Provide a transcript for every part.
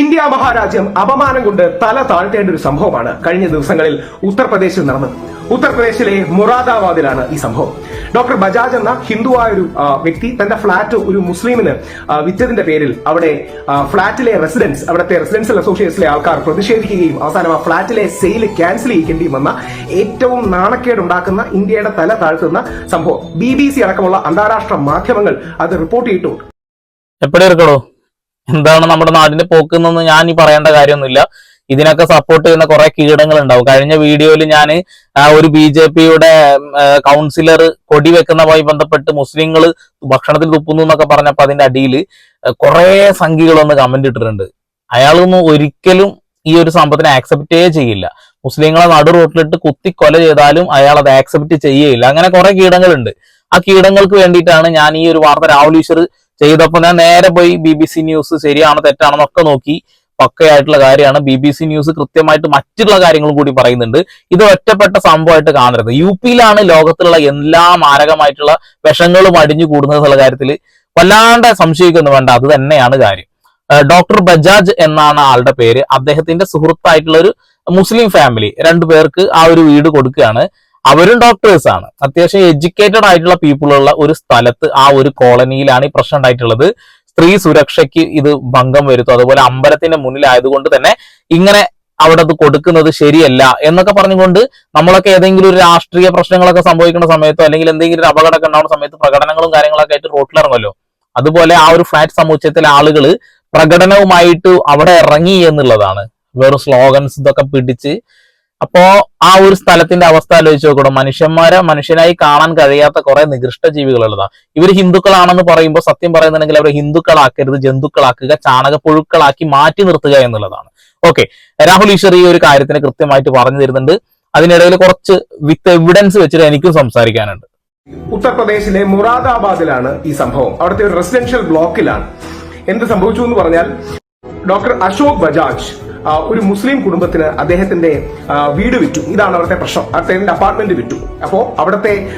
India മഹാരാജ്യം അപമാനം കൊണ്ട് തല താഴ്ത്തേണ്ട ഒരു സംഭവമാണ് കഴിഞ്ഞ ദിവസങ്ങളിൽ ഉത്തർപ്രദേശിൽ നടന്നത്. ഉത്തർപ്രദേശിലെ മൊറാദാബാദിലാണ് ഈ സംഭവം. ഡോക്ടർ ബജാജ് എന്ന ഹിന്ദുവായ ഒരു വ്യക്തി തന്റെ ഫ്ളാറ്റ് ഒരു മുസ്ലിമിന് വിറ്റതിന്റെ പേരിൽ അവിടെ ഫ്ളാറ്റിലെ റെസിഡൻസ് അവിടുത്തെ റെസിഡൻഷ്യൽ അസോസിയേഷനിലെ ആൾക്കാർ പ്രതിഷേധിക്കുകയും അവസാനം ആ ഫ്ളാറ്റിലെ സെയിൽ ക്യാൻസൽ ചെയ്യേണ്ടി വന്ന ഏറ്റവും നാണക്കേടുണ്ടാക്കുന്ന ഇന്ത്യയുടെ തല താഴ്ത്തുന്ന സംഭവം. ബി അടക്കമുള്ള അന്താരാഷ്ട്ര മാധ്യമങ്ങൾ അത് റിപ്പോർട്ട് ചെയ്തിട്ടുണ്ട്. എപ്പോഴും എന്താണ് നമ്മുടെ നാടിന്റെ പോക്ക് എന്നൊന്ന് ഞാൻ ഈ പറയേണ്ട കാര്യമൊന്നുമില്ല. ഇതിനൊക്കെ സപ്പോർട്ട് ചെയ്യുന്ന കുറെ കീടങ്ങൾ ഉണ്ടാവും കഴിഞ്ഞ വീഡിയോയിൽ ഞാൻ ഒരു ബി ജെ പിയുടെ കൗൺസിലർ കൊടി വെക്കുന്നതുമായി ബന്ധപ്പെട്ട് മുസ്ലിങ്ങൾ ഭക്ഷണത്തിൽ തുപ്പുന്നു എന്നൊക്കെ പറഞ്ഞപ്പോ അതിന്റെ അടിയിൽ കുറെ സംഖ്യകളൊന്ന് കമന്റ് ഇട്ടിട്ടുണ്ട്. അയാളൊന്നും ഒരിക്കലും ഈ ഒരു സംഭവത്തിനെ ആക്സെപ്റ്റേ ചെയ്യില്ല. മുസ്ലിങ്ങളെ നടു റോട്ടിലിട്ട് കുത്തി കൊല ചെയ്താലും അയാൾ അത് ആക്സെപ്റ്റ് ചെയ്യേയില്ല. അങ്ങനെ കുറെ കീടങ്ങളുണ്ട്. ആ കീടങ്ങൾക്ക് വേണ്ടിയിട്ടാണ് ഞാൻ ഈ ഒരു വാർത്ത രാഹുൽ ഈശ്വർ ചെയ്തപ്പോൾ ഞാൻ നേരെ പോയി ബി ബി സി ന്യൂസ് ശരിയാണോ തെറ്റാണോ എന്നൊക്കെ നോക്കി. പക്കയായിട്ടുള്ള കാര്യമാണ്. ബി ബി സി ന്യൂസ് കൃത്യമായിട്ട് മറ്റുള്ള കാര്യങ്ങളും കൂടി പറയുന്നുണ്ട്. ഇത് ഒറ്റപ്പെട്ട സംഭവമായിട്ട് കാണരുത്. യു പിയിലാണ് ലോകത്തിലുള്ള എല്ലാ മാരകമായിട്ടുള്ള വിഷങ്ങളും അടിഞ്ഞു കൂടുന്നത് എന്നുള്ള കാര്യത്തിൽ വല്ലാണ്ട് സംശയിക്കൊന്നും വേണ്ട. അത് തന്നെയാണ് കാര്യം. ഡോക്ടർ ബജാജ് എന്നാണ് ആളുടെ പേര്. അദ്ദേഹത്തിന്റെ സുഹൃത്തായിട്ടുള്ള ഒരു മുസ്ലിം ഫാമിലി. രണ്ടു പേർക്ക് ആ ഒരു വീട് കൊടുക്കുകയാണ്. അവരും ഡോക്ടേഴ്സ് ആണ്. അത്യാവശ്യം എഡ്യൂക്കേറ്റഡ് ആയിട്ടുള്ള പീപ്പിൾ ഉള്ള ഒരു സ്ഥലത്ത് ആ ഒരു കോളനിയിലാണ് ഈ പ്രശ്നം ഉണ്ടായിട്ടുള്ളത്. സ്ത്രീ സുരക്ഷയ്ക്ക് ഇത് ഭംഗം വരുത്തും. അതുപോലെ അമ്പലത്തിന്റെ മുന്നിലായതുകൊണ്ട് തന്നെ ഇങ്ങനെ അവിടെ അത് കൊടുക്കുന്നത് ശരിയല്ല എന്നൊക്കെ പറഞ്ഞുകൊണ്ട് നമ്മളൊക്കെ ഏതെങ്കിലും ഒരു രാഷ്ട്രീയ പ്രശ്നങ്ങളൊക്കെ സംഭവിക്കുന്ന സമയത്തോ അല്ലെങ്കിൽ എന്തെങ്കിലും ഒരു അപകടമൊക്കെ ഉണ്ടാവുന്ന സമയത്ത് പ്രകടനങ്ങളും കാര്യങ്ങളൊക്കെ ആയിട്ട് റോട്ടിലിറങ്ങുമല്ലോ. അതുപോലെ ആ ഒരു ഫ്ലാറ്റ് സമുച്ചയത്തിലെ ആളുകൾ പ്രകടനവുമായിട്ട് അവിടെ ഇറങ്ങി എന്നുള്ളതാണ്. വേറെ സ്ലോഗൻസ് ഇതൊക്കെ പിടിച്ച് അപ്പോ ആ ഒരു സ്ഥലത്തിന്റെ അവസ്ഥ ആലോചിച്ച് നോക്കണം മനുഷ്യന്മാരെ മനുഷ്യനായി കാണാൻ കഴിയാത്ത കുറെ നികൃഷ്ട ജീവികളുള്ളതാ. ഇവർ ഹിന്ദുക്കളാണെന്ന് പറയുമ്പോൾ സത്യം പറയുന്നുണ്ടെങ്കിൽ അവർ ഹിന്ദുക്കളാക്കരുത് ജന്തുക്കളാക്കുക ചാണകപ്പുഴുക്കളാക്കി മാറ്റി നിർത്തുക എന്നുള്ളതാണ്. ഓക്കെ. രാഹുൽ ഈശ്വർ ഈ ഒരു കാര്യത്തിന് കൃത്യമായിട്ട് പറഞ്ഞു തരുന്നുണ്ട്. അതിനിടയിൽ കുറച്ച് വിത്ത് എവിഡൻസ് വെച്ചിട്ട് എനിക്കും സംസാരിക്കാനുണ്ട്. ഉത്തർപ്രദേശിലെ മുറാദാബാദിലാണ് ഈ സംഭവം. അവിടുത്തെ ഒരു റെസിഡൻഷ്യൽ ബ്ലോക്കിലാണ് എന്ത് സംഭവിച്ചു എന്ന് പറഞ്ഞാൽ ഡോക്ടർ അശോക് ബജാജ് ഒരു മുസ്ലിം കുടുംബത്തിന് അദ്ദേഹത്തിന്റെ വീട് വിറ്റു. ഇതാണ് അവിടുത്തെ പ്രശ്നം. അദ്ദേഹത്തിന്റെ അപ്പാർട്ട്മെന്റ് വിറ്റു. അപ്പോ അവിടുത്തെ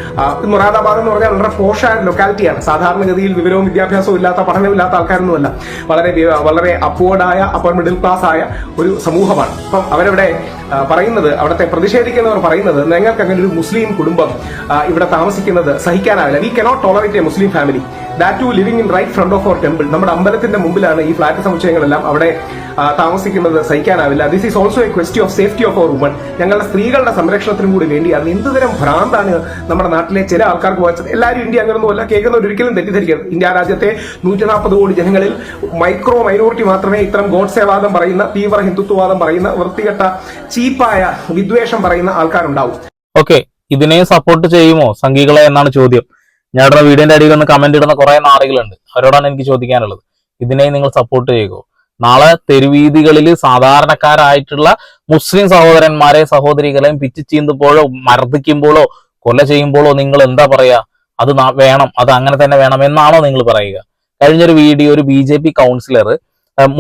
മൊറാദാബാദ് എന്ന് പറഞ്ഞാൽ വളരെ പോഷ ലൊക്കാലിറ്റിയാണ് സാധാരണഗതിയിൽ വിവരവും വിദ്യാഭ്യാസവും ഇല്ലാത്ത പഠനമില്ലാത്ത ആൾക്കാരൊന്നുമല്ല. വളരെ വളരെ അപ്വേർഡായ അപ്പർ മിഡിൽ ക്ലാസ് ആയ ഒരു സമൂഹമാണ്. അപ്പം അവരവിടെ പറയുന്നത് അവിടുത്തെ പ്രതിഷേധിക്കുന്നവർ പറയുന്നത് ഞങ്ങൾക്ക് അങ്ങനെ ഒരു മുസ്ലിം കുടുംബം ഇവിടെ താമസിക്കുന്നത് സഹിക്കാനാവില്ല. We cannot tolerate a Muslim family that to living in right front of our temple നമ്മുടെ അമ്പലത്തിന്റെ മുമ്പിലാണ് ഈ ഫ്ലാറ്റ് സമുച്ചയങ്ങളെല്ലാം അവിടെ താമസിക്കുന്നത് സഹിക്കാനാവില്ല. This is also a question of safety of our woman ഞങ്ങളുടെ സ്ത്രീകളുടെ സംരക്ഷണത്തിനും കൂടി വേണ്ടിയാണ് എന്തുതരം ഭ്രാന്താണ് നമ്മുടെ നാട്ടിലെ ചില ആൾക്കാർക്ക് വായിച്ചത്. എല്ലാവരും ഇന്ത്യ അങ്ങനെയൊന്നുമല്ല കേൾക്കുന്നവർ ഒരിക്കലും തെറ്റിദ്ധരിക്കരുത്. ഇന്ത്യ രാജ്യത്തെ നൂറ്റി നാൽപ്പത് കോടി ജനങ്ങളിൽ മൈക്രോ മൈനോറിറ്റി മാത്രമേ ഇത്തരം ഗോഡ്സേവാദം പറയുന്ന തീവ്ര ഹിന്ദുത്വവാദം പറയുന്ന വൃത്തികെട്ട ചീപ്പായ വിദ്വേഷം പറയുന്ന ആൾക്കാരുണ്ടാവും. ഓക്കെ ഇതിനെ സപ്പോർട്ട് ചെയ്യുമോ സംഘികളെ എന്നാണ് ചോദ്യം. ഞാൻ വീഡിയോന്റെ അടിയിൽ കമന്റ് ഇടുന്ന കുറെ നാളുകളുണ്ട് അവരോടാണ് എനിക്ക് ചോദിക്കാനുള്ളത്. ഇതിനെ നിങ്ങൾ സപ്പോർട്ട് ചെയ്യുമോ നാളെ തെരുവീതികളിൽ സാധാരണക്കാരായിട്ടുള്ള മുസ്ലിം സഹോദരന്മാരെ സഹോദരികളെയും പിച്ചു ചീന്തുമ്പോഴോ മർദ്ദിക്കുമ്പോഴോ കൊല ചെയ്യുമ്പോഴോ നിങ്ങൾ എന്താ പറയാ? അത് വേണം അത് അങ്ങനെ തന്നെ വേണം എന്നാണോ നിങ്ങൾ പറയുക? കഴിഞ്ഞൊരു വീഡിയോ ഒരു ബി ജെ പി കൗൺസിലർ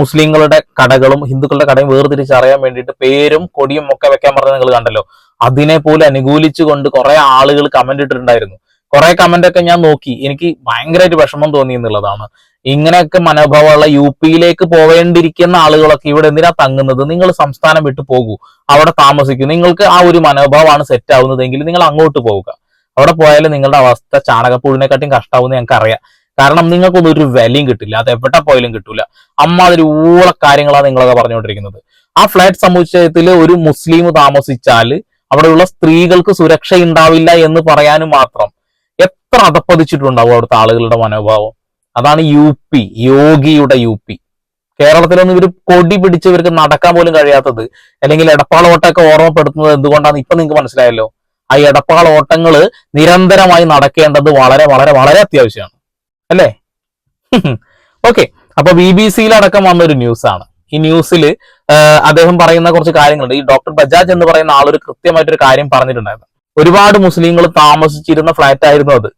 മുസ്ലിങ്ങളുടെ കടകളും ഹിന്ദുക്കളുടെ കടയും വേർതിരിച്ചറിയാൻ വേണ്ടിയിട്ട് പേരും കൊടിയും ഒക്കെ വെക്കാൻ പറഞ്ഞത് നിങ്ങൾ കണ്ടല്ലോ. അതിനെ പോലെ അനുകൂലിച്ചുകൊണ്ട് കുറെ ആളുകൾ കമന്റ് ഇട്ടിട്ടുണ്ടായിരുന്നു. കുറെ കമന്റ് ഒക്കെ ഞാൻ നോക്കി. എനിക്ക് ഭയങ്കരമായിട്ട് വിഷമം തോന്നി എന്നുള്ളതാണ്. ഇങ്ങനെയൊക്കെ മനോഭാവമുള്ള യു പിയിലേക്ക് പോവേണ്ടിയിരിക്കുന്ന ആളുകളൊക്കെ ഇവിടെ എന്തിനാ തങ്ങുന്നത്? നിങ്ങൾ സംസ്ഥാനം വിട്ടു പോകൂ. അവിടെ താമസിക്കൂ. നിങ്ങൾക്ക് ആ ഒരു മനോഭാവമാണ് സെറ്റ് ആവുന്നതെങ്കിൽ നിങ്ങൾ അങ്ങോട്ട് പോവുക. അവിടെ പോയാലും നിങ്ങളുടെ അവസ്ഥ ചാണകപ്പുഴിനെക്കാട്ടിയും കഷ്ടാവുന്ന ഞങ്ങൾക്ക് അറിയാം. കാരണം നിങ്ങൾക്കൊന്നും ഒരു വിലയും കിട്ടില്ല. അത് എവിടെ പോയാലും കിട്ടില്ല അമ്മാതിരി ഊള കാര്യങ്ങളാണ് നിങ്ങളൊക്കെ പറഞ്ഞുകൊണ്ടിരിക്കുന്നത്. ആ ഫ്ലാറ്റ് സമുച്ചയത്തിൽ ഒരു മുസ്ലിം താമസിച്ചാൽ അവിടെയുള്ള സ്ത്രീകൾക്ക് സുരക്ഷ ഉണ്ടാവില്ല എന്ന് പറയാനും മാത്രം എത്ര അതപ്പതിച്ചിട്ടുണ്ടാവും അവിടുത്തെ ആളുകളുടെ മനോഭാവം? അതാണ് യു പി യോഗിയുടെ യു പി കേരളത്തിലൊന്നും ഇവർ കൊടി പിടിച്ച് ഇവർക്ക് നടക്കാൻ പോലും കഴിയാത്തത്. അല്ലെങ്കിൽ എടപ്പാൾ ഓട്ടമൊക്കെ ഓർമ്മപ്പെടുത്തുന്നത് എന്തുകൊണ്ടാണ് ഇപ്പൊ നിങ്ങൾക്ക് മനസ്സിലായല്ലോ? ആ എടപ്പാൾ ഓട്ടങ്ങൾ നിരന്തരമായി നടക്കേണ്ടത് വളരെ വളരെ വളരെ അത്യാവശ്യമാണ്. അല്ലേ? ഓക്കെ അപ്പൊ ബി ബി സിയിലടക്കം വന്നൊരു ന്യൂസ് ആണ് ഈ ന്യൂസിൽ അദ്ദേഹം പറയുന്ന കുറച്ച് കാര്യങ്ങളുണ്ട്. ഈ ഡോക്ടർ ബജാജ് എന്ന് പറയുന്ന ആളൊരു കൃത്യമായിട്ടൊരു കാര്യം പറഞ്ഞിട്ടുണ്ടായിരുന്നു. ഒരുപാട് മുസ്ലിങ്ങൾ താമസിച്ചിരുന്ന ഫ്ലാറ്റ് ആയിരുന്നു അത്.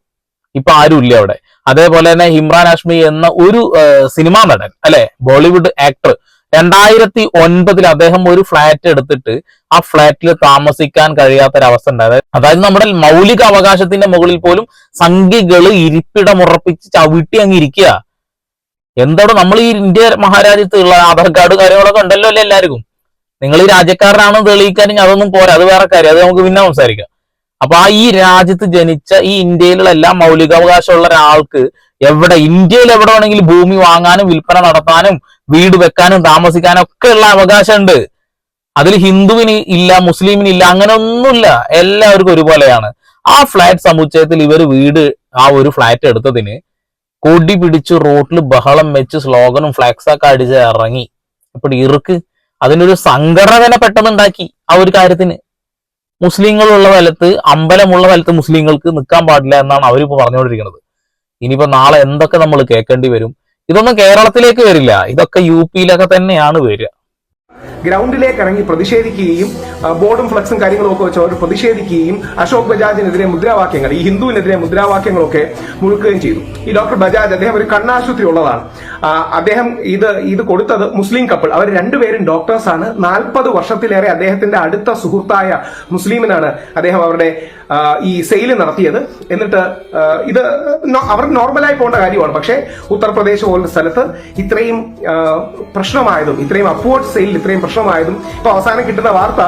ഇപ്പൊ ആരും ഇല്ല അവിടെ. അതേപോലെ തന്നെ ഇമ്രാൻ ഹാഷ്മി എന്ന ഒരു സിനിമാ നടൻ അല്ലെ? ബോളിവുഡ് ആക്ടർ രണ്ടായിരത്തി ഒൻപതിൽ അദ്ദേഹം ഒരു ഫ്ലാറ്റ് എടുത്തിട്ട് ആ ഫ്ലാറ്റിൽ താമസിക്കാൻ കഴിയാത്തൊരവസ്ഥ ഉണ്ടായത്. അതായത് നമ്മുടെ മൗലിക അവകാശത്തിന്റെ മുകളിൽ പോലും സംഖ്യകൾ ഇരിപ്പിടമുറപ്പിച്ച് ചവിട്ടി അങ്ങ് ഇരിക്കുക. എന്താണ് നമ്മൾ ഈ ഇന്ത്യ മഹാരാജ്യത്ത് ഉള്ള ആധാർ കാർഡ് കാര്യങ്ങളൊക്കെ ഉണ്ടല്ലോ അല്ലേ എല്ലാവർക്കും? നിങ്ങൾ ഈ രാജ്യക്കാരനാണെന്ന് തെളിയിക്കാനും അതൊന്നും പോരാ. അത് വേറെ കാര്യം. അത് നമുക്ക് പിന്നെ സംസാരിക്കാം. അപ്പൊ ആ ഈ രാജ്യത്ത് ജനിച്ച ഈ ഇന്ത്യയിലുള്ള എല്ലാ മൗലികാവകാശമുള്ള ഒരാൾക്ക് എവിടെ ഇന്ത്യയിൽ എവിടെ വേണമെങ്കിലും ഭൂമി വാങ്ങാനും വിൽപ്പന നടത്താനും വീട് വെക്കാനും താമസിക്കാനും ഒക്കെ ഉള്ള അവകാശമുണ്ട്. അതിൽ ഹിന്ദുവിന് ഇല്ല മുസ്ലിമിന് ഇല്ല അങ്ങനെ ഒന്നുമില്ല എല്ലാവർക്കും ഒരുപോലെയാണ്. ആ ഫ്ലാറ്റ് സമുച്ചയത്തിൽ ഇവർ വീട് ആ ഒരു ഫ്ലാറ്റ് എടുത്തതിന് കൊടി പിടിച്ച് റോട്ടിൽ ബഹളം വെച്ച് സ്ലോഗനും ഫ്ലാക്സൊക്കെ അടിച്ച് ഇറങ്ങി. ഇപ്പൊ ഇറുക്ക് അതിനൊരു സംഘടന തന്നെ പെട്ടെന്ന് ഉണ്ടാക്കി ആ ഒരു കാര്യത്തിന്. മുസ്ലിങ്ങളുള്ള സ്ഥലത്ത് അമ്പലമുള്ള സ്ഥലത്ത് മുസ്ലിങ്ങൾക്ക് നിൽക്കാൻ പാടില്ല എന്നാണ് അവരിപ്പോ പറഞ്ഞുകൊണ്ടിരിക്കുന്നത്. ഇനിയിപ്പോ നാളെ എന്തൊക്കെ നമ്മൾ കേൾക്കേണ്ടി വരും? ഇതൊന്നും കേരളത്തിലേക്ക് വരില്ല. ഇതൊക്കെ യു പിയിലൊക്കെ തന്നെയാണ് വരിക. ഗ്രൗണ്ടിലേക്ക് ഇറങ്ങി പ്രതിഷേധിക്കുകയും ബോർഡും ഫ്ലക്സും കാര്യങ്ങളും ഒക്കെ വെച്ച് അവർ പ്രതിഷേധിക്കുകയും അശോക് ബജാജിനെതിരെ മുദ്രാവാക്യങ്ങൾ ഈ ഹിന്ദുവിനെതിരെ മുദ്രാവാക്യങ്ങളൊക്കെ മുഴുക്കുകയും ചെയ്തു. ഈ ഡോക്ടർ ബജാജ് അദ്ദേഹം ഒരു കണ്ണാശുപത്രി ഉള്ളതാണ്. അദ്ദേഹം ഇത് ഇത് കൊടുത്തത് മുസ്ലിം കപ്പിൾ. അവർ രണ്ടുപേരും ഡോക്ടേഴ്സാണ് നാൽപ്പത് വർഷത്തിലേറെ അദ്ദേഹത്തിന്റെ അടുത്ത സുഹൃത്തായ മുസ്ലിമിനാണ് അദ്ദേഹം അവരുടെ ഈ സെയിൽ നടത്തിയത്. എന്നിട്ട് ഇത് അവർ നോർമലായി പോകേണ്ട കാര്യമാണ്. പക്ഷേ ഉത്തർപ്രദേശ് പോലുള്ള സ്ഥലത്ത് ഇത്രയും പ്രശ്നമായതും ഇത്രയും അപ്വേർഡ് സെയിൽ ഇത്രയും പ്രശ്നമായതും ഇപ്പൊ അവസാനം കിട്ടുന്ന വാർത്ത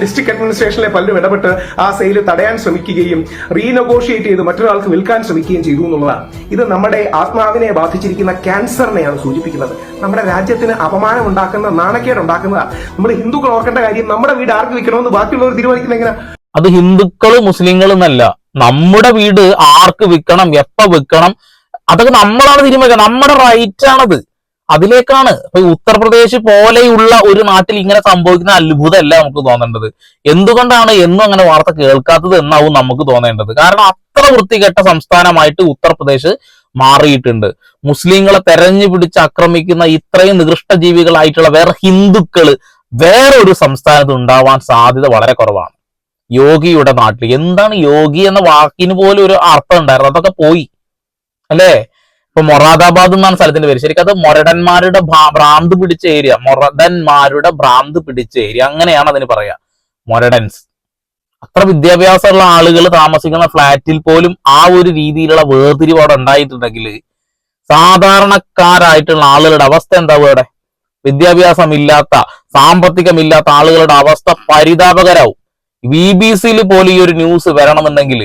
ഡിസ്ട്രിക്ട് അഡ്മിനിസ്ട്രേഷനിലെ പലരും ഇടപെട്ട് ആ സെയിൽ തടയാൻ ശ്രമിക്കുകയും റീനെഗോഷിയേറ്റ് ചെയ്ത് മറ്റൊരാൾക്ക് വിൽക്കാൻ ശ്രമിക്കുകയും ചെയ്തു എന്നുള്ളതാണ്. ഇത് നമ്മുടെ ആത്മാവിനെ ബാധിച്ചിരിക്കുന്ന ക്യാൻസറിനെയാണ് സൂചിപ്പിക്കുന്നത്. നമ്മുടെ രാജ്യത്തിന് അപമാനം ഉണ്ടാക്കുന്ന നാണക്കേട് ഉണ്ടാക്കുന്നതാണ് നമ്മൾ ഹിന്ദുക്കൾ ഓർക്കേണ്ട കാര്യം നമ്മുടെ വീട് ആർക്ക് വിൽക്കണമെന്ന് ബാക്കിയുള്ളവർ തീരുമാനിക്കുന്ന എങ്ങനെ അത് ഹിന്ദുക്കളും മുസ്ലിങ്ങളും എന്നല്ല നമ്മുടെ വീട് ആർക്ക് വിൽക്കണം എപ്പ വിൽക്കണം? അതൊക്കെ നമ്മളാണ് തീരുമാനിക്കുക നമ്മുടെ റൈറ്റ് ആണത്. അതിലേക്കാണ്. ഇപ്പൊ ഉത്തർപ്രദേശ് പോലെയുള്ള ഒരു നാട്ടിൽ ഇങ്ങനെ സംഭവിക്കുന്ന അത്ഭുതമല്ല നമുക്ക് തോന്നേണ്ടത്. എന്തുകൊണ്ടാണ് എന്നും അങ്ങനെ വാർത്ത കേൾക്കാത്തത് എന്നാവും നമുക്ക് തോന്നേണ്ടത്. കാരണം അത്ര വൃത്തികെട്ട സംസ്ഥാനമായിട്ട് ഉത്തർപ്രദേശ് മാറിയിട്ടുണ്ട്. മുസ്ലിങ്ങളെ തെരഞ്ഞു പിടിച്ച് ആക്രമിക്കുന്ന ഇത്രയും നികൃഷ്ട ജീവികളായിട്ടുള്ള വേറെ ഹിന്ദുക്കൾ വേറെ ഒരു സംസ്ഥാനത്ത് ഉണ്ടാവാൻ സാധ്യത വളരെ കുറവാണ്. യോഗിയുടെ നാട്ടിൽ എന്താണ് യോഗി എന്ന വാക്കിന് പോലും ഒരു അർത്ഥം ഉണ്ടായിരുന്നു അതൊക്കെ പോയി. അല്ലേ? ഇപ്പൊ മൊറാദാബാദ് എന്നാണ് സ്ഥലത്തിന്റെ പേര്. ശരിക്കും അത് മൊരടന്മാരുടെ ഭ്രാന്ത് പിടിച്ച ഏരിയ. മൊറടന്മാരുടെ ഭ്രാന്ത് പിടിച്ച ഏരിയ. അങ്ങനെയാണ് അതിന് പറയാ. മൊരഡൻസ് അത്ര വിദ്യാഭ്യാസമുള്ള ആളുകൾ താമസിക്കുന്ന ഫ്ലാറ്റിൽ പോലും ആ ഒരു രീതിയിലുള്ള വേർതിരിവ് അവിടെ ഉണ്ടായിട്ടുണ്ടെങ്കിൽ സാധാരണക്കാരായിട്ടുള്ള ആളുകളുടെ അവസ്ഥ എന്താ ഇവിടെ? വിദ്യാഭ്യാസമില്ലാത്ത സാമ്പത്തികമില്ലാത്ത ആളുകളുടെ അവസ്ഥ പരിതാപകരാവും. ബി ബി സിയിൽ പോലും ഈ ഒരു ന്യൂസ് വരണമെന്നുണ്ടെങ്കിൽ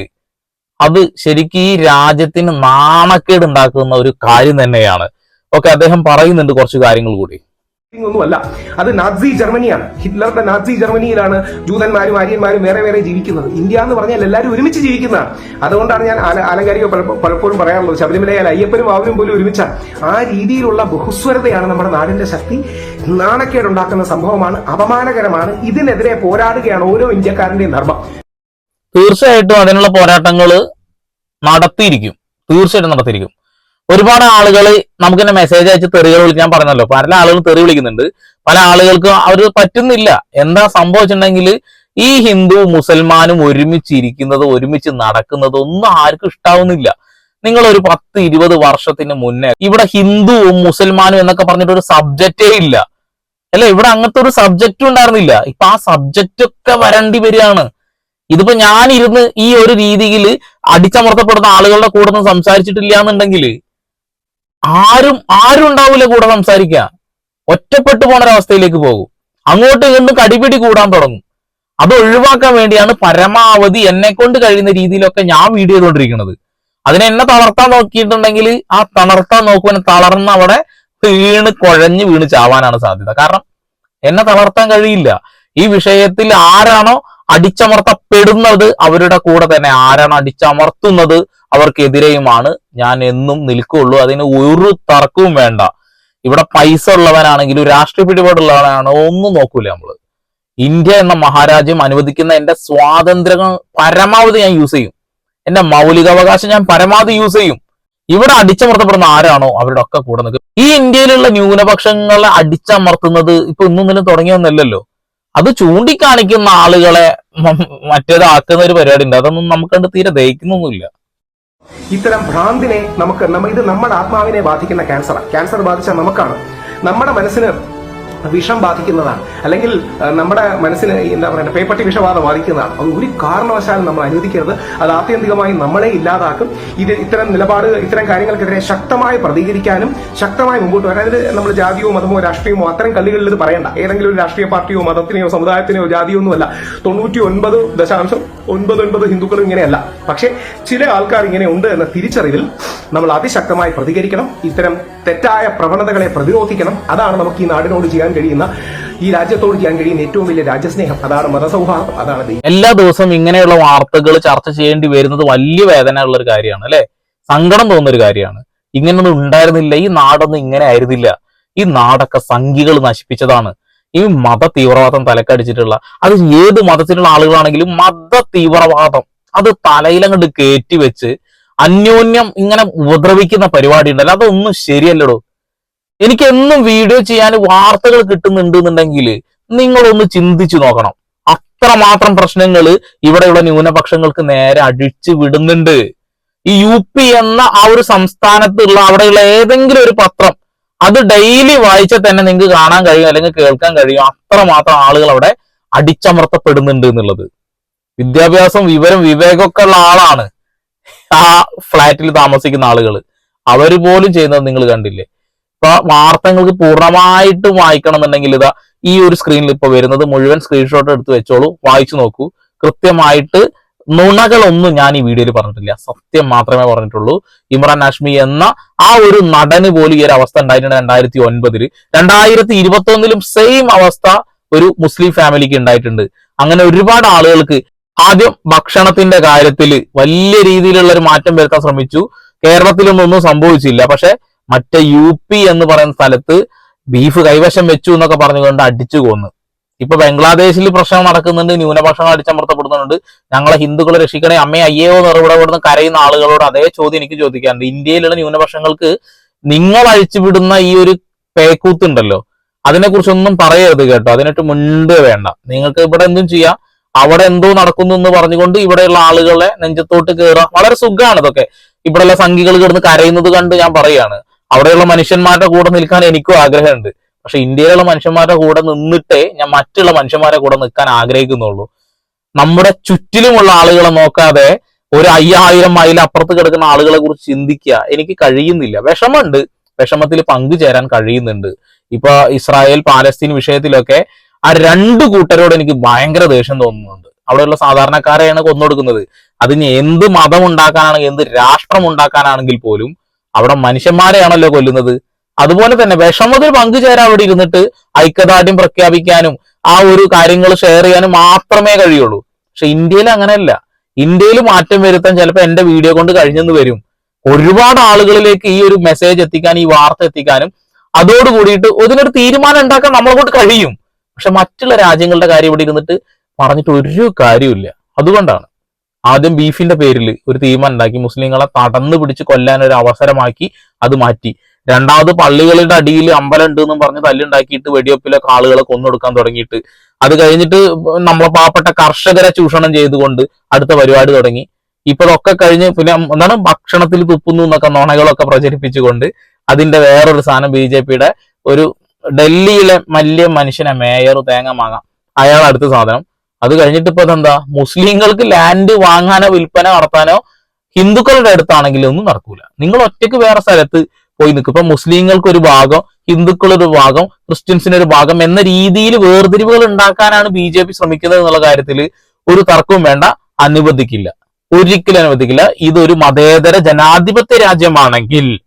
അത് ശരിക്കും ഈ രാജ്യത്തിന് നാണക്കേട് ഉണ്ടാക്കുന്ന ഒരു കാര്യം തന്നെയാണ്. ഓക്കെ അദ്ദേഹം പറയുന്നുണ്ട് കുറച്ച് കാര്യങ്ങൾ കൂടി. ഒന്നുമല്ല അത് നാസി ജർമ്മനിയാണ്. ഹിറ്റ്ലറുടെ നാസി ജർമ്മനിയിലാണ് ജൂതന്മാരും ആര്യന്മാരും വേറെ വേറെ ജീവിക്കുന്നത്. ഇന്ത്യ എന്ന് പറഞ്ഞാൽ എല്ലാവരും ഒരുമിച്ച് ജീവിക്കുന്നതാണ്. അതുകൊണ്ടാണ് ഞാൻ ആല- ആലങ്കാരിക പലപ്പോഴും പറയാറുള്ളത്. ശബരിമലയാൽ അയ്യപ്പനും അവരും പോലും ഒരുമിച്ച. ആ രീതിയിലുള്ള ബഹുസ്വരതയാണ് നമ്മുടെ നാടിന്റെ ശക്തി. നാണക്കേടുണ്ടാക്കുന്ന സംഭവമാണ് അപമാനകരമാണ്. ഇതിനെതിരെ പോരാടുകയാണ് ഓരോ ഇന്ത്യക്കാരന്റെയും ധർമ്മം. തീർച്ചയായിട്ടും അതിനുള്ള പോരാട്ടങ്ങൾ നടത്തിയിരിക്കും. തീർച്ചയായിട്ടും നടത്തിയിരിക്കും. ഒരുപാട് ആളുകൾ നമുക്ക് തന്നെ മെസ്സേജ് അയച്ച് തെറികൾ വിളിക്കാൻ പറഞ്ഞല്ലോ. പല ആളുകൾ തെറി വിളിക്കുന്നുണ്ട്. പല ആളുകൾക്കും അവർ പറ്റുന്നില്ല. എന്താ സംഭവിച്ചിട്ടുണ്ടെങ്കിൽ ഈ ഹിന്ദു മുസൽമാനും ഒരുമിച്ചിരിക്കുന്നത് ഒരുമിച്ച് നടക്കുന്നത് ഒന്നും ആർക്കും ഇഷ്ടാവുന്നില്ല. നിങ്ങൾ ഒരു പത്ത് ഇരുപത് വർഷത്തിന് മുന്നേ ഇവിടെ ഹിന്ദുവും മുസൽമാനും എന്നൊക്കെ പറഞ്ഞിട്ട് ഒരു സബ്ജക്റ്റേ ഇല്ല. അല്ലെ? ഇവിടെ അങ്ങനത്തെ ഒരു സബ്ജക്റ്റും ഉണ്ടായിരുന്നില്ല. ഇപ്പൊ ആ സബ്ജക്റ്റ് ഒക്കെ വരേണ്ടി വരികയാണ്. ഇതിപ്പോ ഞാൻ ഇരുന്ന് ഈ ഒരു രീതിയിൽ അടിച്ചമർത്തപ്പെടുന്ന ആളുകളുടെ കൂടെ ഒന്നും സംസാരിച്ചിട്ടില്ല എന്നുണ്ടെങ്കിൽ ആരും ആരും ഉണ്ടാവില്ല കൂടെ സംസാരിക്കുക ഒറ്റപ്പെട്ടു പോണ ഒരവസ്ഥയിലേക്ക് പോകും. അങ്ങോട്ടും ഇങ്ങോട്ടും കടിപിടി കൂടാൻ തുടങ്ങും. അത് ഒഴിവാക്കാൻ വേണ്ടിയാണ് പരമാവധി എന്നെ കൊണ്ട് കഴിയുന്ന രീതിയിലൊക്കെ ഞാൻ വീഡിയോ ചെയ്തുകൊണ്ടിരിക്കുന്നത്. അതിനെ എന്നെ തളർത്താൻ നോക്കിയിട്ടുണ്ടെങ്കിൽ ആ തളർത്താൻ നോക്കുവാൻ തളർന്ന് അവിടെ വീണ് കുഴഞ്ഞ് വീണ് ചാവാനാണ് സാധ്യത. കാരണം എന്നെ തളർത്താൻ കഴിയില്ല. ഈ വിഷയത്തിൽ ആരാണോ അടിച്ചമർത്തപ്പെടുന്നത് അവരുടെ കൂടെ തന്നെ. ആരാണ് അടിച്ചമർത്തുന്നത്? അവർക്കെതിരെയുമാണ്. ഞാൻ എന്നും നിൽക്കുള്ളൂ അതിന് ഒരു തർക്കവും വേണ്ട. ഇവിടെ പൈസ ഉള്ളവനാണെങ്കിലും രാഷ്ട്രീയ പിടിപാടുള്ളവനാണോ ഒന്നും നോക്കൂല നമ്മൾ. ഇന്ത്യ എന്ന മഹാരാജ്യം അനുവദിക്കുന്ന എന്റെ സ്വാതന്ത്ര്യങ്ങൾ പരമാവധി ഞാൻ യൂസ് ചെയ്യും. എന്റെ മൗലികാവകാശം ഞാൻ പരമാവധി യൂസ് ചെയ്യും. ഇവിടെ അടിച്ചമർത്തപ്പെടുന്ന ആരാണോ അവരുടെ ഒക്കെ കൂടെ നിൽക്കും. ഈ ഇന്ത്യയിലുള്ള ന്യൂനപക്ഷങ്ങളെ അടിച്ചമർത്തുന്നത് ഇപ്പൊ ഇന്നൊന്നിനും തുടങ്ങിയൊന്നല്ലല്ലോ അത് ചൂണ്ടിക്കാണിക്കുന്ന ആളുകളെ മറ്റേതാക്കുന്ന ഒരു പരിപാടി ഉണ്ട് അതൊന്നും നമുക്ക് കണ്ട് തീരെ ദഹിക്കുന്നൊന്നുമില്ല. ഇത്തരം ഭ്രാന്തിനെ നമുക്ക് ഇത് നമ്മുടെ ആത്മാവിനെ ബാധിക്കുന്ന ക്യാൻസറാണ് ക്യാൻസർ ബാധിച്ച നമുക്കാണ്. നമ്മുടെ മനസ്സിന് വിഷം ബാധിക്കുന്നതാണ്. അല്ലെങ്കിൽ നമ്മുടെ മനസ്സിന് എന്താ പറയുക പേപ്പട്ടി വിഷബാധ ബാധിക്കുന്നതാണ്. അത് ഒരു കാരണവശാലും നമ്മൾ അനുവദിക്കരുത്. അത് ആത്യന്തികമായി നമ്മളെ ഇല്ലാതാക്കും. ഇത് ഇത്തരം നിലപാട് ഇത്തരം കാര്യങ്ങൾക്കെതിരെ ശക്തമായി പ്രതികരിക്കാനും ശക്തമായി മുമ്പോട്ട് വരാൻ. നമ്മൾ ജാതിയോ മതമോ രാഷ്ട്രീയമോ അത്തരം കല്ലുകളിൽ ഇത് പറയണ്ട. ഏതെങ്കിലും ഒരു രാഷ്ട്രീയ പാർട്ടിയോ മതത്തിനെയോ സമുദായത്തിനെയോ ജാതിയോ ഒന്നുമല്ല. തൊണ്ണൂറ്റി ഒൻപത് ദശാംശം ഒൻപത് ഒൻപത് ഹിന്ദുക്കളും ഇങ്ങനെയല്ല. പക്ഷേ ചില ആൾക്കാർ ഇങ്ങനെ ഉണ്ട് എന്ന തിരിച്ചറിവിൽ നമ്മൾ അതിശക്തമായി പ്രതികരിക്കണം. ഇത്തരം തെറ്റായ പ്രവണതകളെ പ്രതിരോധിക്കണം. അതാണ് നമുക്ക് ഈ നാടിനോട് ചെയ്യാൻ കഴിയുന്ന ഈ രാജ്യത്തോട് ചെയ്യാൻ കഴിയുന്ന ഏറ്റവും വലിയ രാജ്യസ്നേഹം. അതാണ് മതസൗഹാർദ്ദം. അതാണ് എല്ലാ ദിവസവും ഇങ്ങനെയുള്ള വാർത്തകൾ ചർച്ച ചെയ്യേണ്ടി വരുന്നത് വലിയ വേദനയുള്ള ഒരു കാര്യമാണ് അല്ലെ? സങ്കടം തോന്നുന്ന ഒരു കാര്യമാണ്. ഇങ്ങനൊന്നും ഉണ്ടായിരുന്നില്ല. ഈ നാടൊന്നും ഇങ്ങനെ ആയിരുന്നില്ല. ഈ നാടൊക്കെ സംഘികൾ നശിപ്പിച്ചതാണ്. ഈ മത തീവ്രവാദം തലക്കടിച്ചിട്ടുള്ള അത് ഏത് മതത്തിലുള്ള ആളുകളാണെങ്കിലും മത തീവ്രവാദം. അത് തലയിലങ്ങോട്ട് കയറ്റി വെച്ച് അന്യോന്യം ഇങ്ങനെ ഉപദ്രവിക്കുന്ന പരിപാടി ഉണ്ടല്ലോ. അതൊന്നും ശരിയല്ലടോ. എനിക്ക് എന്നും വീഡിയോ ചെയ്യാൻ വാർത്തകൾ കിട്ടുന്നുണ്ട് എന്നുണ്ടെങ്കിൽ നിങ്ങളൊന്ന് ചിന്തിച്ചു നോക്കണം. അത്രമാത്രം പ്രശ്നങ്ങൾ ഇവിടെയുള്ള ന്യൂനപക്ഷങ്ങൾക്ക് നേരെ അടിച്ചു വിടുന്നുണ്ട്. ഈ യു പി എന്ന ആ ഒരു സംസ്ഥാനത്തുള്ള അവിടെയുള്ള ഏതെങ്കിലും ഒരു പത്രം അത് ഡെയിലി വായിച്ചാൽ തന്നെ നിങ്ങൾക്ക് കാണാൻ കഴിയും അല്ലെങ്കിൽ കേൾക്കാൻ കഴിയും. അത്രമാത്രം ആളുകൾ അവിടെ അടിച്ചമർത്തപ്പെടുന്നുണ്ട് എന്നുള്ളത്. വിദ്യാഭ്യാസം വിവരം വിവേകമൊക്കെ ഉള്ള ആളാണ്. ആ ഫ്ലാറ്റിൽ താമസിക്കുന്ന ആളുകൾ അവർ പോലും ചെയ്യുന്നത് നിങ്ങൾ കണ്ടില്ലേ? ഇപ്പൊ വാർത്തകൾക്ക് പൂർണമായിട്ടും വായിക്കണമെന്നുണ്ടെങ്കിൽ ഇതാ ഈ ഒരു സ്ക്രീനിൽ ഇപ്പൊ വരുന്നത് മുഴുവൻ സ്ക്രീൻഷോട്ട് എടുത്ത് വെച്ചോളൂ വായിച്ചു നോക്കൂ. കൃത്യമായിട്ട് നുണകളൊന്നും ഞാൻ ഈ വീഡിയോയിൽ പറഞ്ഞിട്ടില്ല. സത്യം മാത്രമേ പറഞ്ഞിട്ടുള്ളൂ. ഇമ്രാൻ ഹാഷ്മി എന്ന ആ ഒരു നടന് പോലും ഈ ഒരു അവസ്ഥ ഉണ്ടായിട്ടുണ്ട് രണ്ടായിരത്തി ഒൻപതിൽ രണ്ടായിരത്തി ഇരുപത്തി ഒന്നിലും സെയിം അവസ്ഥ ഒരു മുസ്ലിം ഫാമിലിക്ക് ഉണ്ടായിട്ടുണ്ട്. അങ്ങനെ ഒരുപാട് ആളുകൾക്ക് ആദ്യം ഭക്ഷണത്തിന്റെ കാര്യത്തിൽ വലിയ രീതിയിലുള്ള ഒരു മാറ്റം വരുത്താൻ ശ്രമിച്ചു. കേരളത്തിലൊന്നും ഒന്നും സംഭവിച്ചില്ല. പക്ഷെ മറ്റേ യു പി എന്ന് പറയുന്ന സ്ഥലത്ത് ബീഫ് കൈവശം വെച്ചു എന്നൊക്കെ പറഞ്ഞുകൊണ്ട് അടിച്ചു കൊന്നു. ഇപ്പൊ ബംഗ്ലാദേശിൽ പ്രശ്നം നടക്കുന്നുണ്ട്. ന്യൂനപക്ഷങ്ങൾ അടിച്ചമർത്തപ്പെടുന്നുണ്ട്. ഞങ്ങളെ ഹിന്ദുക്കളെ രക്ഷിക്കണേ. അമ്മയെ അയ്യോ നിറവിടപെടുന്ന കരയുന്ന ആളുകളോട് അതേ ചോദ്യം എനിക്ക് ചോദിക്കാറുണ്ട് ഇന്ത്യയിലുള്ള ന്യൂനപക്ഷങ്ങൾക്ക് നിങ്ങൾ അഴിച്ചുവിടുന്ന ഈ ഒരു പേക്കൂത്തുണ്ടല്ലോ അതിനെക്കുറിച്ചൊന്നും പറയരുത് കേട്ടോ. അതിനിട്ട് മുണ്ട് വേണ്ട. നിങ്ങൾക്ക് ഇവിടെ എന്തും ചെയ്യാം. അവിടെ എന്തോ നടക്കുന്നു എന്ന് പറഞ്ഞുകൊണ്ട് ഇവിടെയുള്ള ആളുകളെ നെഞ്ചത്തോട്ട് കയറാം വളരെ സുഖമാണ് ഇതൊക്കെ. ഇവിടെയുള്ള സംഘികൾ കിടന്ന് കരയുന്നത് കണ്ട് ഞാൻ പറയാണ് അവിടെയുള്ള മനുഷ്യന്മാരുടെ കൂടെ നിൽക്കാൻ എനിക്കും ആഗ്രഹമുണ്ട്. പക്ഷെ ഇന്ത്യയിലുള്ള മനുഷ്യന്മാരുടെ കൂടെ നിന്നിട്ടേ ഞാൻ മറ്റുള്ള മനുഷ്യന്മാരുടെ കൂടെ നിൽക്കാൻ ആഗ്രഹിക്കുന്നുള്ളൂ. നമ്മുടെ ചുറ്റിലുമുള്ള ആളുകളെ നോക്കാതെ ഒരു അയ്യായിരം മൈൽ അപ്പുറത്ത് കിടക്കുന്ന ആളുകളെ കുറിച്ച് ചിന്തിക്കുക എനിക്ക് കഴിയുന്നില്ല. വിഷമമുണ്ട്. വിഷമത്തിൽ പങ്കുചേരാൻ കഴിയുന്നുണ്ട്. ഇപ്പൊ ഇസ്രായേൽ പാലസ്തീൻ വിഷയത്തിലൊക്കെ ആ രണ്ട് കൂട്ടരോട് എനിക്ക് ഭയങ്കര ദേഷ്യം തോന്നുന്നുണ്ട്. അവിടെയുള്ള സാധാരണക്കാരെയാണ് കൊന്നൊടുക്കുന്നത്. അതിന് എന്ത് മതം ഉണ്ടാക്കാനാണെങ്കിൽ എന്ത് രാഷ്ട്രം ഉണ്ടാക്കാനാണെങ്കിൽ പോലും അവിടെ മനുഷ്യന്മാരെയാണല്ലോ കൊല്ലുന്നത്. അതുപോലെ തന്നെ വിഷമത്തിൽ പങ്കുചേരാൻ അവിടെ ഇരുന്നിട്ട് ഐക്യദാർഢ്യം പ്രഖ്യാപിക്കാനും ആ ഒരു കാര്യങ്ങൾ ഷെയർ ചെയ്യാനും മാത്രമേ കഴിയുള്ളൂ. പക്ഷെ ഇന്ത്യയിൽ അങ്ങനെയല്ല. ഇന്ത്യയിൽ മാറ്റം വരുത്താൻ ചിലപ്പോൾ എന്റെ വീഡിയോ കൊണ്ട് കഴിഞ്ഞെന്ന് വരും. ഒരുപാട് ആളുകളിലേക്ക് ഈ ഒരു മെസ്സേജ് എത്തിക്കാനും ഈ വാർത്ത എത്തിക്കാനും അതോട് കൂടിയിട്ട് ഇതിനൊരു തീരുമാനം ഉണ്ടാക്കാൻ നമ്മളെ കൊണ്ട് കഴിയും. പക്ഷെ മറ്റുള്ള രാജ്യങ്ങളുടെ കാര്യം ഇവിടെ ഇരുന്നിട്ട് പറഞ്ഞിട്ട് ഒരു കാര്യമില്ല അതുകൊണ്ടാണ് ആദ്യം ബീഫിന്റെ പേരിൽ ഒരു തീരുമാനം ഉണ്ടാക്കി മുസ്ലിങ്ങളെ തടന്നു പിടിച്ച് കൊല്ലാൻ ഒരു അവസരമാക്കി അത് മാറ്റി. രണ്ടാമത് പള്ളികളുടെ അടിയിൽ അമ്പലം ഉണ്ട് എന്നും പറഞ്ഞ് തല്ലുണ്ടാക്കിയിട്ട് വെടിവെപ്പിലൊക്കെ ആളുകളെ കൊന്നൊടുക്കാൻ തുടങ്ങിയിട്ട്. അത് കഴിഞ്ഞിട്ട് നമ്മളെ പാവപ്പെട്ട കർഷകരെ ചൂഷണം ചെയ്തുകൊണ്ട് അടുത്ത പരിപാടി തുടങ്ങി. ഇപ്പൊ ഇതൊക്കെ കഴിഞ്ഞ് പിന്നെ എന്താണ് ഭക്ഷണത്തിൽ തുപ്പുന്നു എന്നൊക്കെ നുണകളൊക്കെ പ്രചരിപ്പിച്ചുകൊണ്ട് അതിന്റെ വേറൊരു സാധനം ബി ഒരു ഡൽഹിയിലെ വലിയ മനുഷ്യനെ മേയർ തേങ്ങ വാങ്ങാം അയാൾ അടുത്ത സാധനം. അത് കഴിഞ്ഞിട്ട് ഇപ്പൊ അതെന്താ മുസ്ലിങ്ങൾക്ക് ലാൻഡ് വാങ്ങാനോ വിൽപ്പന നടത്താനോ ഹിന്ദുക്കളുടെ അടുത്താണെങ്കിലും ഒന്നും നടക്കൂല. നിങ്ങൾ ഒറ്റയ്ക്ക് വേറെ സ്ഥലത്ത് പോയി നിൽക്കും. ഇപ്പൊ മുസ്ലിങ്ങൾക്ക് ഒരു ഭാഗം ഹിന്ദുക്കളൊരു ഭാഗം ക്രിസ്ത്യൻസിന് ഒരു ഭാഗം എന്ന രീതിയിൽ വേർതിരിവുകൾ ഉണ്ടാക്കാനാണ് ബി ജെ പി ശ്രമിക്കുന്നത് എന്നുള്ള കാര്യത്തിൽ ഒരു തർക്കവും വേണ്ട. അനുവദിക്കില്ല. ഒരിക്കലും അനുവദിക്കില്ല. ഇതൊരു മതേതര ജനാധിപത്യ രാജ്യമാണെങ്കിൽ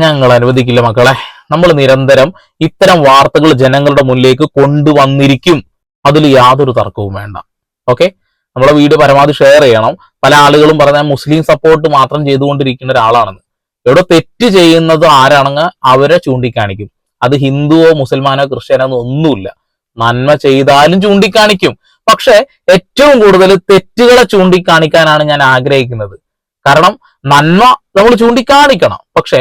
ഞങ്ങൾ അനുവദിക്കില്ല മക്കളെ. നമ്മൾ നിരന്തരം ഇത്തരം വാർത്തകൾ ജനങ്ങളുടെ മുന്നിലേക്ക് കൊണ്ടുവന്നിരിക്കും. അതിൽ യാതൊരു തർക്കവും വേണ്ട. ഓക്കെ നമ്മുടെ വീഡിയോ പരമാവധി ഷെയർ ചെയ്യണം. പല ആളുകളും പറഞ്ഞാൽ മുസ്ലിം സപ്പോർട്ട് മാത്രം ചെയ്തുകൊണ്ടിരിക്കുന്ന ഒരാളാണെന്ന്. എവിടെ തെറ്റ് ചെയ്യുന്നത് ആരാണെന്ന് അവരെ ചൂണ്ടിക്കാണിക്കും. അത് ഹിന്ദുവോ മുസൽമാനോ ക്രിസ്ത്യാനോ എന്നോ ഒന്നുമില്ല. നന്മ ചെയ്താലും ചൂണ്ടിക്കാണിക്കും. പക്ഷെ ഏറ്റവും കൂടുതൽ തെറ്റുകളെ ചൂണ്ടിക്കാണിക്കാനാണ് ഞാൻ ആഗ്രഹിക്കുന്നത്. കാരണം നന്മ നമ്മൾ ചൂണ്ടിക്കാണിക്കണം. പക്ഷെ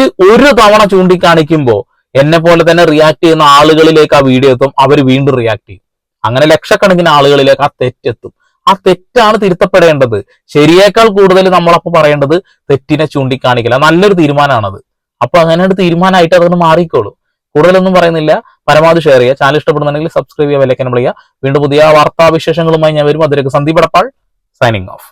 തെറ്റ് ഒരു തവണ ചൂണ്ടിക്കാണിക്കുമ്പോൾ എന്നെ പോലെ തന്നെ റിയാക്ട് ചെയ്യുന്ന ആളുകളിലേക്ക് ആ വീഡിയോ എത്തും. അവർ വീണ്ടും റിയാക്ട് ചെയ്യും. അങ്ങനെ ലക്ഷക്കണക്കിന് ആളുകളിലേക്ക് ആ തെറ്റെത്തും ആ തെറ്റാണ് തിരുത്തപ്പെടേണ്ടത്. ശരിയേക്കാൾ കൂടുതൽ നമ്മളപ്പോൾ പറയേണ്ടത് തെറ്റിനെ ചൂണ്ടിക്കാണിക്കില്ല നല്ലൊരു തീരുമാനമാണത്. അപ്പൊ അങ്ങനെ ഒരു തീരുമാനമായിട്ട് അതൊന്ന് മാറിക്കോളൂ. കൂടുതലൊന്നും പറയുന്നില്ല. പരമാവധി ഷെയർ ചെയ്യുക. ചാനൽ ഇഷ്ടപ്പെടുന്നുണ്ടെങ്കിൽ സബ്സ്ക്രൈബ് ചെയ്യുക വിലക്കനം വിളിക്കുക വീണ്ടും പുതിയ വാർത്താവിശേഷങ്ങളുമായി ഞാൻ വരും. അതിലേക്ക് സന്ദീപ് എടപ്പാൾ സൈനിങ് ഓഫ്